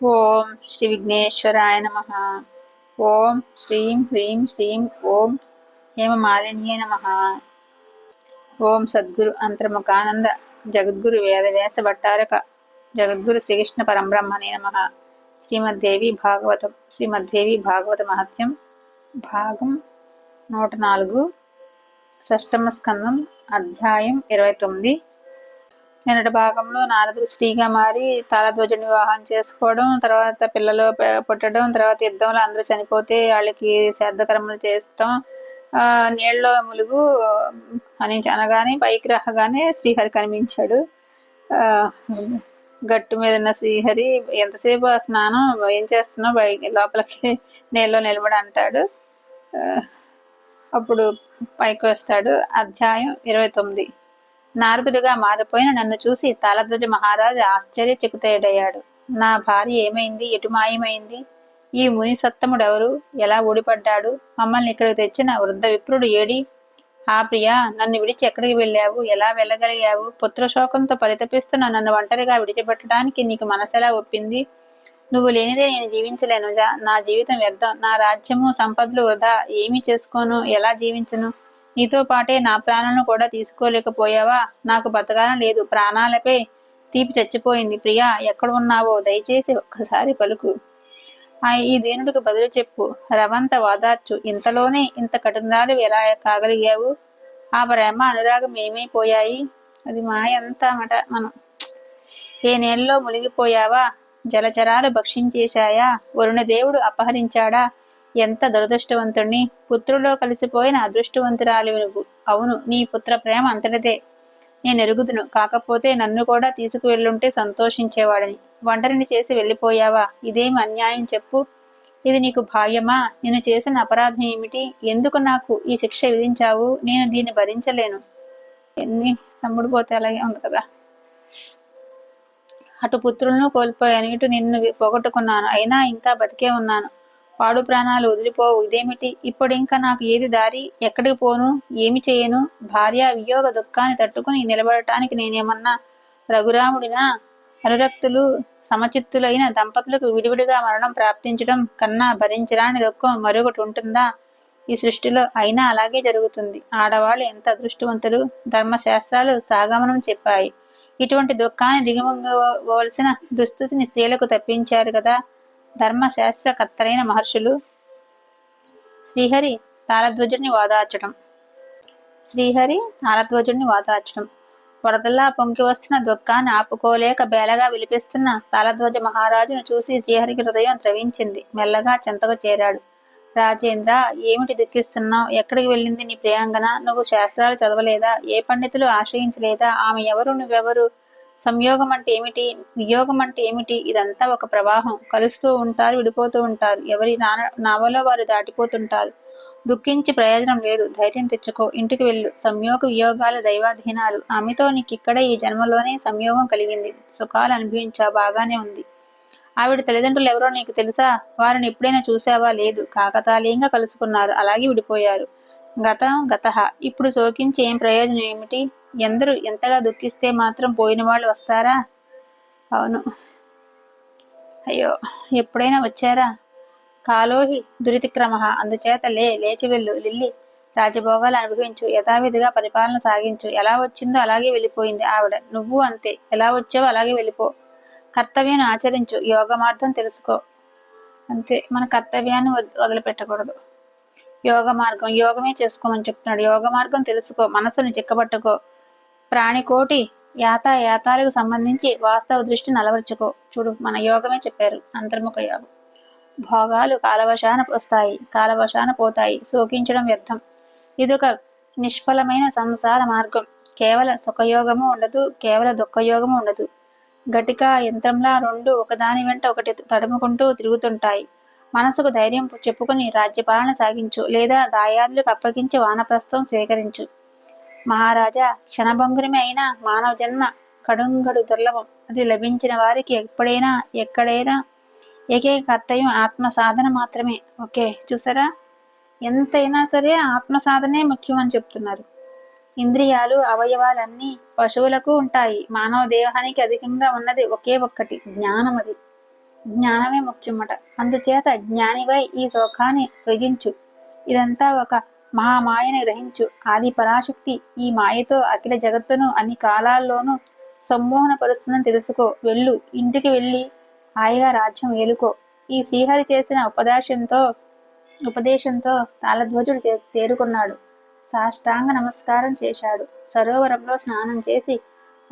ఓం శ్రీ విఘ్నేశ్వరాయ నమ. ఓం శ్రీం హ్రీం శ్రీం ఓం హేమమాలిన్యే నమ. ఓం సద్గురు అంతర్ముఖానంద జగద్గురు వేదవ్యాస భట్టారక జగద్గురు శ్రీకృష్ణ పరంబ్రహ్మణే నమ. శ్రీమద్దేవి భాగవతం శ్రీమద్దేవి భాగవత మహత్యం భాగం నూట నాలుగు షష్టమ స్కందం అధ్యాయం ఇరవై తొమ్మిది. నిన్నటి భాగంలో నారదుడు స్త్రీగా మారి తాళధ్వజుని వివాహం చేసుకోవడం తర్వాత పిల్లలు పుట్టడం తర్వాత యుద్ధంలో అందరూ చనిపోతే వాళ్ళకి శ్రద్ధకర్మలు చేస్తాం. నీళ్ళలో ములుగు అని అనగానే పైకి రాగానే శ్రీహరి కనిపించాడు. గట్టు మీద ఉన్న శ్రీహరి ఎంతసేపు ఆ స్నానం? ఏం చేస్తున్నావు? పైకి లోపలికి నీళ్ళలో నిలబడి అంటాడు. అప్పుడు పైకి వస్తాడు. అధ్యాయం ఇరవై తొమ్మిది. నారదుడిగా మారిపోయిన నన్ను చూసి తాళధ్వజ మహారాజు ఆశ్చర్యచకితుడయ్యాడు. నా భార్య ఏమైంది? ఎటు మాయమైంది? ఈ ముని సత్తముడెవరు ఎలా ఓడిపడ్డాడు మమ్మల్ని ఇక్కడికి తెచ్చిన వృద్ధ విప్రుడు ఏడి? ఆ ప్రియా నన్ను విడిచి ఎక్కడికి వెళ్ళావు? ఎలా వెళ్ళగలిగావు? పుత్రశోకంతో పరితపిస్తున్న నన్ను ఒంటరిగా విడిచిపెట్టడానికి నీకు మనసెలా ఒప్పింది? నువ్వు లేనిదే నేను జీవించలేను. నా జీవితం వ్యర్థం. నా రాజ్యము సంపదలు వృధా. ఏమి చేసుకోను? ఎలా జీవించను? నీతో పాటే నా ప్రాణాలను కూడా తీసుకోలేకపోయావా? నాకు బతకాలం లేదు. ప్రాణాలపై తీపి చచ్చిపోయింది. ప్రియా ఎక్కడ ఉన్నావో? దయచేసి ఒక్కసారి పలుకు. ఆ ఈ దేనుడికి బదులు చెప్పు. రవంత వాదార్చు. ఇంతలోనే ఇంత కఠినాలు ఎలా కాగలిగావు? ఆ ప్రేమ అనురాగం ఏమైపోయాయి అది మాయ అంతా మట. మనం ఏ నేలలో మునిగిపోయావా? జలచరాలు భక్షించేశాయా? వరుణ దేవుడు అపహరించాడా? ఎంత దురదృష్టవంతుణ్ణి? పుత్రులో కలిసిపోయిన అదృష్టవంతురాలి నువ్వు. అవును నీ పుత్ర ప్రేమ అంతటిదే. నేను ఎరుగుదును. కాకపోతే నన్ను కూడా తీసుకువెళ్ళుంటే సంతోషించేవాడని. వంటరిని చేసి వెళ్ళిపోయావా? ఇదేమి అన్యాయం చెప్పు. ఇది నీకు భావ్యమా నేను చేసిన అపరాధం ఏమిటి? ఎందుకు నాకు ఈ శిక్ష విధించావు? నేను దీన్ని భరించలేను. ఎన్ని తమ్ముడు పోతే అలాగే ఉంది కదా. అటు పుత్రులను కోల్పోయాను. ఇటు నిన్ను పోగొట్టుకున్నాను. అయినా ఇంకా బతికే ఉన్నాను. పాడు ప్రాణాలు వదిలిపోవు. ఇదేమిటి? ఇప్పుడు ఇంకా నాకు ఏది దారి? ఎక్కడికి పోను? ఏమి చేయను? భార్య వియోగ దుఃఖాన్ని తట్టుకుని నిలబడటానికి నేనేమన్నా రఘురాముడినా? అనురక్తులు సమచిత్తులైన దంపతులకు విడివిడిగా మరణం ప్రాప్తించడం కన్నా భరించరాని దుఃఖం మరొకటి ఉంటుందా? ఈ సృష్టిలో అయినా అలాగే జరుగుతుంది. ఆడవాళ్ళు ఎంత అదృష్టవంతులు? ధర్మశాస్త్రాలు సాగమనం చెప్పాయి. ఇటువంటి దుఃఖాన్ని దిగుమవలసిన దుస్థితిని స్త్రీలకు తప్పించారు కదా. ధర్మశాస్త్రకర్తలైన మహర్షులు శ్రీహరి తాళధ్వజుడిని వాదార్చడం శ్రీహరి తాళధ్వజుడిని వాదార్చడం వరదల్లా పొంగి వస్తున్న దుఃఖాన్ని ఆపుకోలేక బేలగా విలిపిస్తున్న తాళధ్వజ మహారాజును చూసి శ్రీహరికి హృదయం ద్రవించింది. మెల్లగా చెంతకు చేరాడు. రాజేంద్ర ఏమిటి దుఃఖిస్తున్నావు? ఎక్కడికి వెళ్ళింది నీ ప్రియాంగన నువ్వు శాస్త్రాలు చదవలేదా? ఏ పండితులు ఆశ్రయించలేదా? ఆమె ఎవరు? నువ్వెవరు? సంయోగం అంటే ఏమిటి? వియోగం అంటే ఏమిటి? ఇదంతా ఒక ప్రవాహం. కలుస్తూ ఉంటారు విడిపోతూ ఉంటారు. ఎవరి నాన- నావలో వారు దాటిపోతుంటారు. దుఃఖించి ప్రయోజనం లేదు. ధైర్యం తెచ్చుకో. ఇంటికి వెళ్ళు. సంయోగ వియోగాల దైవాధీనాలు. ఆమెతో నీకు ఇక్కడే ఈ జన్మలోనే సంయోగం కలిగింది. సుఖాలు అనుభవించా బాగానే ఉంది. ఆవిడ తల్లిదండ్రులు ఎవరో నీకు తెలుసా? వారిని ఎప్పుడైనా చూసావా? లేదు. కాకతాళీయంగా కలుసుకున్నారు. అలాగే విడిపోయారు. గతం గత. ఇప్పుడు శోకించి ఏం ప్రయోజనం ఏమిటి? ఎందరు ఎంతగా దుఃఖిస్తే మాత్రం పోయిన వాళ్ళు వస్తారా? అవును. అయ్యో ఎప్పుడైనా వచ్చారా? కాలోహి దురితిక్రమ. అందుచేత లే లేచి వెళ్ళు. లిల్లి రాజభోగాలు అనుభవించు. యథావిధిగా పరిపాలన సాగించు. ఎలా వచ్చిందో అలాగే వెళ్ళిపోయింది ఆవిడ. నువ్వు అంతే. ఎలా వచ్చావో అలాగే వెళ్ళిపో. కర్తవ్యాన్ని ఆచరించు. యోగ మార్గం తెలుసుకో. అంతే. మన కర్తవ్యాన్ని వదిలిపెట్టకూడదు. యోగ మార్గం. యోగమే చేసుకోమని చెప్తున్నాడు. యోగ మార్గం తెలుసుకో. మనసుని చిక్కబట్టుకో. ప్రాణికోటి యాతాయాతాలకు సంబంధించి వాస్తవ దృష్టిని అలవర్చుకో చూడు మన యోగమే చెప్పారు అంతర్ముఖ యోగం. భోగాలు కాలవశాన వస్తాయి కాలవశాన పోతాయి శోకించడం వ్యర్థం. ఇదొక నిష్ఫలమైన సంసార మార్గం. కేవల సుఖయోగము ఉండదు కేవల దుఃఖయోగము ఉండదు. గటిక యంత్రంలా రెండు ఒకదాని వెంట ఒకటి తడుముకుంటూ తిరుగుతుంటాయి. మనసుకు ధైర్యం చెప్పుకుని రాజ్యపాలన సాగించు లేదా దాయాదులకు అప్పగించి వానప్రస్థం స్వీకరించు. మహారాజా క్షణభంగురమే అయిన మానవ జన్మ కడుంగడు దుర్లభం. అది లభించిన వారికి ఎప్పుడైనా ఎక్కడైనా ఏకైక కర్తవ్యం ఆత్మ సాధన మాత్రమే. ఓకే చూసారా? ఎంతైనా సరే ఆత్మ సాధనే ముఖ్యం అని చెప్తున్నారు. ఇంద్రియాలు అవయవాలన్నీ పశువులకు ఉంటాయి. మానవ దేహానికి అధికంగా ఉన్నది ఒకే ఒక్కటి జ్ఞానం అది. జ్ఞానమే ముఖ్యమట. అందుచేత జ్ఞానివై ఈ శోకాన్ని త్యజించు. ఇదంతా ఒక మహామాయని గ్రహించు. ఆది పరాశక్తి ఈ మాయతో అఖిల జగత్తును అన్ని కాలాల్లోనూ సమ్మోహనపరుస్తుందని తెలుసుకో. వెళ్ళు ఇంటికి వెళ్ళి హాయిగా రాజ్యం ఏలుకో. ఈ శ్రీహరి చేసిన ఉపదేశంతో ఉపదేశంతో తాళధ్వజుడు చే- తేరుకున్నాడు. సాష్టాంగ నమస్కారం చేశాడు. సరోవరంలో స్నానం చేసి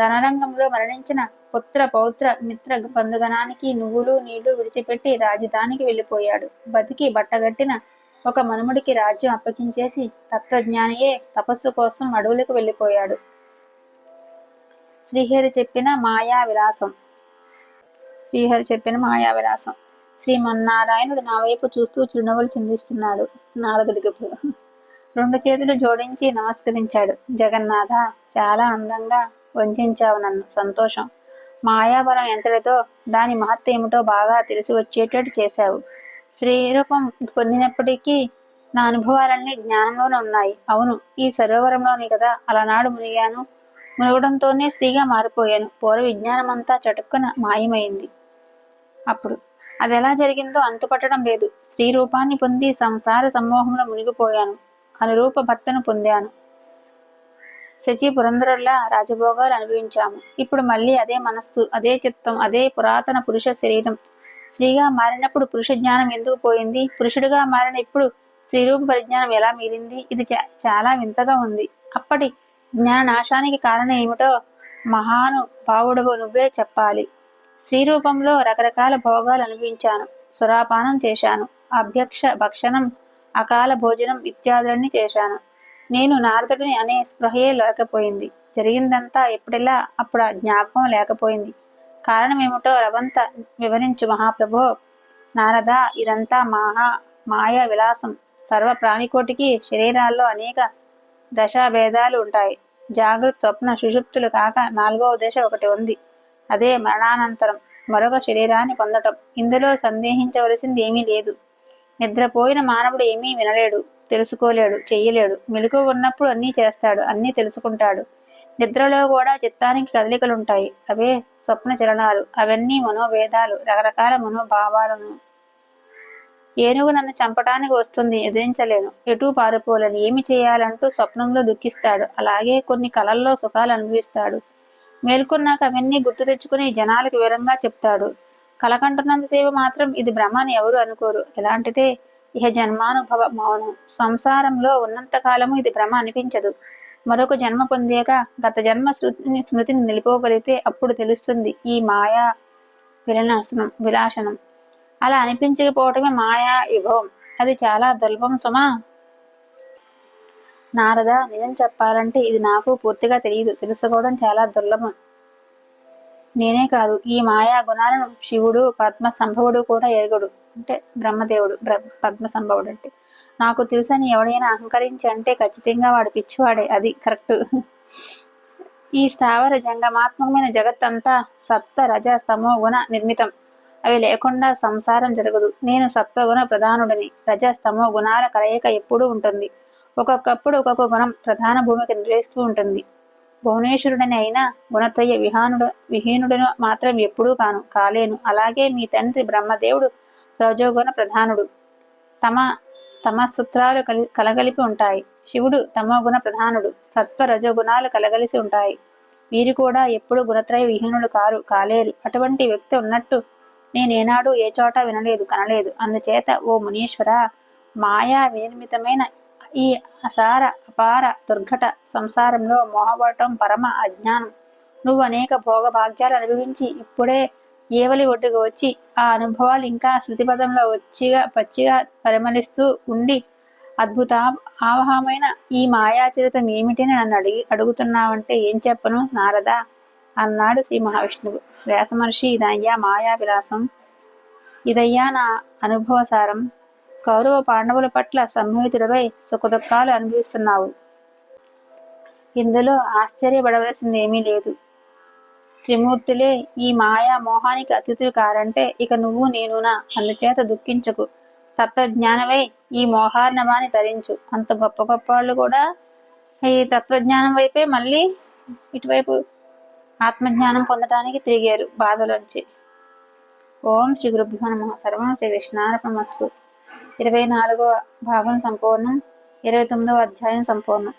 రణరంగంలో మరణించిన పుత్ర పౌత్ర మిత్ర బంధుగణానికి నువ్వులు నీళ్ళు విడిచిపెట్టి రాజధానికి వెళ్ళిపోయాడు. బతికి బట్టగట్టిన ఒక మనుముడికి రాజ్యం అప్పగించేసి తత్వజ్ఞానియే తపస్సు కోసం అడవులకు వెళ్ళిపోయాడు. శ్రీహరి చెప్పిన మాయా విలాసం. శ్రీహరి చెప్పిన మాయా విలాసం. శ్రీమన్నారాయణుడు నా వైపు చూస్తూ చిరునవ్వులు చిందిస్తున్నాడు. నారదుడికి రెండు చేతులు జోడించి నమస్కరించాడు. జగన్నాథ చాలా అందంగా వంచావు నన్ను. సంతోషం. మాయాబలం ఎంతటితో దాని మహత్వ ఏమిటో బాగా తెలిసి వచ్చేటట్టు చేశావు. శ్రీరూపం పొందినప్పటికీ నా అనుభవాలన్నీ జ్ఞానంలోనే ఉన్నాయి. అవును ఈ సరోవరంలోనే కదా అలనాడు మునిగాను. మునగడంతోనే స్త్రీగా మారిపోయాను. పూర్వ విజ్ఞానం అంతా చటుక్కున మాయమైంది. అప్పుడు అది ఎలా జరిగిందో అంతుపట్టడం లేదు. స్త్రీ రూపాన్ని పొంది సంసార సమూహంలో మునిగిపోయాను. అనురూప భర్తను పొందాను. శచి పురంధరుల్లా రాజభోగాలు అనుభవించాము. ఇప్పుడు మళ్ళీ అదే మనస్సు అదే చిత్తం అదే పురాతన పురుష శరీరం. స్త్రీగా మారినప్పుడు పురుష జ్ఞానం ఎందుకు పోయింది? పురుషుడిగా మారిన ఇప్పుడు స్త్రీరూప పరిజ్ఞానం ఎలా మిగిలింది? ఇది చాలా వింతగా ఉంది. అప్పటి జ్ఞాన నాశానికి కారణం ఏమిటో మహాను భావుడవు నువ్వే చెప్పాలి. స్త్రీ రూపంలో రకరకాల భోగాలు అనుభవించాను. సురాపానం చేశాను. అభ్యక్ష భక్షణం అకాల భోజనం ఇత్యాదులన్నీ చేశాను. నేను నారదుడిని అనే స్పృహయే లేకపోయింది. జరిగిందంతా ఎప్పుడెలా? అప్పుడు ఆ జ్ఞాపకం లేకపోయింది. కారణం ఏమిటో రవంత వివరించు మహాప్రభు. నారద ఇదంతా మహా మాయా విలాసం. సర్వ ప్రాణికోటికి శరీరాల్లో అనేక దశా భేదాలు ఉంటాయి. జాగృత్ స్వప్న సుషుప్తులు కాక నాలుగవ దశ ఒకటి ఉంది. అదే మరణానంతరం మరొక శరీరాన్ని పొందటం. ఇందులో సందేహించవలసింది ఏమీ లేదు. నిద్రపోయిన మానవుడు ఏమీ వినలేడు తెలుసుకోలేడు చెయ్యలేడు. మెలకు ఉన్నప్పుడు అన్నీ చేస్తాడు అన్నీ తెలుసుకుంటాడు. నిద్రలో కూడా చిత్తానికి కదలికలుంటాయి. అవే స్వప్న చలనాలు. అవన్నీ మనోభేదాలు. రకరకాల మనోభావాలను. ఏనుగు నన్ను చంపటానికి వస్తుంది. ఎదిరించలేను. ఎటూ పారిపోలేను. ఏమి చేయాలంటూ స్వప్నంలో దుఃఖిస్తాడు. అలాగే కొన్ని కలల్లో సుఖాలు అనుభవిస్తాడు. మేల్కొన్నాక అవన్నీ గుర్తు తెచ్చుకుని జనాలకు వివరంగా చెప్తాడు. కలకంటున్నంతసేపు మాత్రం ఇది భ్రమని ఎవరు అనుకోరు. ఎలాంటిదే? ఇహ జన్మానుభవ మౌనం. సంసారంలో ఉన్నంత కాలము ఇది భ్రమ అనిపించదు. మరొక జన్మ పొందాక గత జన్మ స్మృతిని స్మృతిని నిలిపోగలిగితే అప్పుడు తెలుస్తుంది ఈ మాయా విలనాశనం విలాసనం అలా అనిపించకపోవటమే మాయా విభవం. అది చాలా దుర్లభం సుమా. నారద నిజం చెప్పాలంటే ఇది నాకు పూర్తిగా తెలియదు తెలుసుకోవడం చాలా దుర్లభం. నేనే కాదు ఈ మాయా గుణాలను శివుడు పద్మ సంభవుడు కూడా ఎరగడు. అంటే బ్రహ్మదేవుడు బ్ర- పద్మ సంభవుడు అంటే. నాకు తెలుసని ఎవడైనా అహంకరించి అంటే ఖచ్చితంగా వాడు పిచ్చివాడే. అది కరెక్ట్. ఈ స్థావర జంగమాత్మకమైన జగత్తంతా సప్త రజ గుణ నిర్మితం. అవి లేకుండా సంసారం జరగదు. నేను సత్వగుణ ప్రధానుడిని. రజ స్తమో గుణాల కలయిక ఎప్పుడూ ఉంటుంది. ఒక్కొక్కప్పుడు ఒక్కొక్క గుణం ప్రధాన భూమిక నిర్వహిస్తూ ఉంటుంది. భువనేశ్వరుడని అయినా గుణత్రయ విహానుడు విహీనుడను మాత్రం ఎప్పుడూ కాను కాలేను. అలాగే మీ తండ్రి బ్రహ్మదేవుడు రజోగుణ ప్రధానుడు. తమ తమ సూత్రాలు కలి కలగలిపి ఉంటాయి. శివుడు తమోగుణ ప్రధానుడు సత్వ రజోగుణాలు కలగలిసి ఉంటాయి. వీరు కూడా ఎప్పుడు గుణత్రయ విహీనుడు కారు కాలేరు. అటువంటి వ్యక్తి ఉన్నట్టు నేనేనాడు ఏ చోట వినలేదు కనలేదు. అందుచేత ఓ మునీశ్వర మాయా వినిర్మితమైన ఈ అసార అపార దుర్ఘట సంసారంలో మోహపడటం పరమ అజ్ఞానం. నువ్వు అనేక భోగభాగ్యాలు అనుభవించి ఇప్పుడే ఏవలి ఒడ్డుకు వచ్చి ఆ అనుభవాలు ఇంకా శృతిపదంలో వచ్చిగా పచ్చిగా పరిమళిస్తూ ఉండి అద్భుత ఆవహమైన ఈ మాయాచరితం ఏమిటని నన్ను అడిగి అడుగుతున్నావంటే ఏం చెప్పను? నారదా అన్నాడు శ్రీ మహావిష్ణువు. వ్యాసమహర్షి ఇదయ్యా మాయా విలాసం ఇదయ్యా నా అనుభవసారం. కౌరవ పాండవుల పట్ల సంహితుడవై సుఖదుఖాలు అనుభవిస్తున్నావు. ఇందులో ఆశ్చర్యపడవలసింది ఏమీ లేదు. త్రిమూర్తులే ఈ మాయా మోహానికి అతిథులు కారంటే ఇక నువ్వు నేనునా? అందుచేత దుఃఖించకు. తత్వజ్ఞానమై ఈ మోహార్ణవాన్ని ధరించు. అంత గొప్ప గొప్ప వాళ్ళు కూడా ఈ తత్వజ్ఞానం వైపే మళ్ళీ ఇటువైపు ఆత్మజ్ఞానం పొందడానికి తిరిగారు బాధలోంచి. ఓం శ్రీ గురుభ్యో నమ. సర్వం శ్రీ కృష్ణార్పణమస్తు ఇరవై నాలుగవ భాగం సంపూర్ణం. ఇరవై తొమ్మిదవ అధ్యాయం సంపూర్ణం.